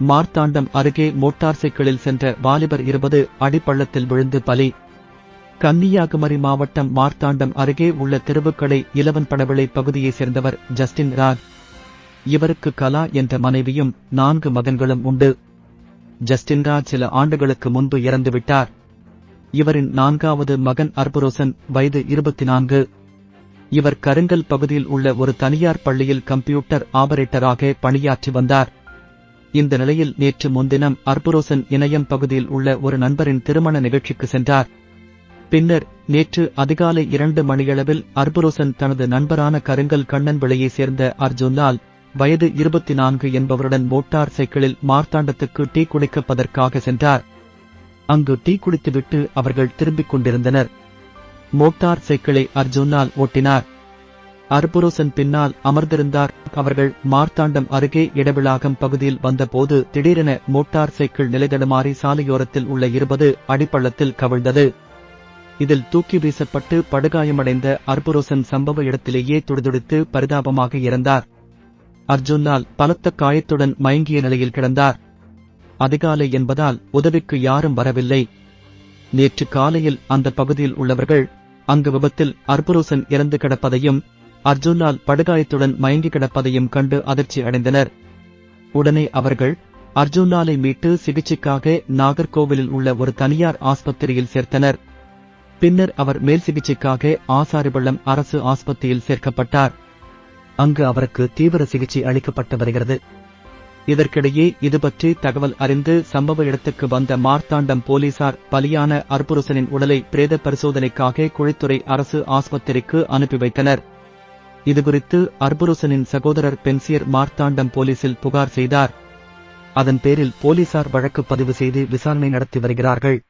மார்த்தாண்டம் அருகே மோட்டார் சைக்கிளில் சென்ற வாலிபர் இருபது அடிப்பள்ளத்தில் விழுந்து பலி. கன்னியாகுமரி மாவட்டம் மார்த்தாண்டம் அருகே உள்ள தெருவுக்கடை இலவன் படவிளை பகுதியைச் சேர்ந்தவர் ஜஸ்டின் ராஜ் இவருக்கு கலா என்ற மனைவியும் நான்கு மகன்களும் உண்டு. ஜஸ்டின் ராஜ் சில ஆண்டுகளுக்கு முன்பு இறந்துவிட்டார் இவரின் நான்காவது மகன் அர்புரோசன் வயது இருபத்தி நான்கு இவர் கருங்கல் பகுதியில் உள்ள ஒரு தனியார் பள்ளியில் கம்ப்யூட்டர் ஆபரேட்டராக பணியாற்றி வந்தார். இந்த நிலையில் நேற்று முன்தினம் அர்புரோசன் இணையம் பகுதியில் உள்ள ஒரு நண்பரின் திருமண நிகழ்ச்சிக்கு சென்றார். பின்னர் நேற்று அதிகாலை இரண்டு மணியளவில் அர்புரோசன் தனது நண்பரான கருங்கல் கண்ணன் விளையைச் சேர்ந்த அர்ஜுன்லால் வயது இருபத்தி நான்கு என்பவருடன் மோட்டார் சைக்கிளில் மார்த்தாண்டத்துக்கு டீ குடிக்கப்பதற்காக சென்றார். அங்கு டீ குடித்துவிட்டு அவர்கள் திரும்பிக் கொண்டிருந்தனர். மோட்டார் சைக்கிளை அர்ஜுனால் ஓட்டினார். அர்புரோசன் பின்னால் அமர்ந்திருந்தார். அவர்கள் மார்த்தாண்டம் அருகே இடவிளாகம் பகுதியில் வந்தபோது திடீரென மோட்டார் சைக்கிள் நிலைதடுமாறி சாலையோரத்தில் உள்ள இருபது அடிப்பள்ளத்தில் கவிழ்ந்தது. இதில் தூக்கி வீசப்பட்டு படுகாயமடைந்த அர்புரோசன் சம்பவ இடத்திலேயே துடிதுடித்து பரிதாபமாக இறந்தார். அர்ஜுனால் பலத்த காயத்துடன் மயங்கிய நிலையில் கிடந்தார். அதிகாலை என்பதால் உதவிக்கு யாரும் வரவில்லை. நேற்று காலையில் அந்த பகுதியில் உள்ளவர்கள் அங்கு விபத்தில் அர்புரோசன் இறந்து கிடப்பதையும் அர்ஜுனால் படுகாயத்துடன் மயங்கி கிடப்பதையும் கண்டு அதிர்ச்சி அடைந்தனர். உடனே அவர்கள் அர்ஜுனாலை மீட்டு சிகிச்சைக்காக நாகர்கோவிலில் உள்ள ஒரு தனியார் ஆஸ்பத்திரியில் சேர்த்தனர். பின்னர் அவர் மேல் சிகிச்சைக்காக ஆசாரிபள்ளம் அரசு ஆஸ்பத்திரியில் சேர்க்கப்பட்டார். அங்கு அவருக்கு தீவிர சிகிச்சை அளிக்கப்பட்டு வருகிறது. இதற்கிடையே இதுபற்றி தகவல் அறிந்து சம்பவ இடத்துக்கு வந்த மார்த்தாண்டம் போலீசார் பலியான அர்புருசனின் உடலை பிரேத பரிசோதனைக்காக குழித்துறை அரசு ஆஸ்பத்திரிக்கு அனுப்பி வைத்தனர். இதுகுறித்து அர்புருசனின் சகோதரர் பென்சியர் மார்த்தாண்டம் போலீசில் புகார் செய்தார். அதன் பேரில் போலீசார் வழக்கு பதிவு செய்து விசாரணை நடத்தி வருகிறார்கள்.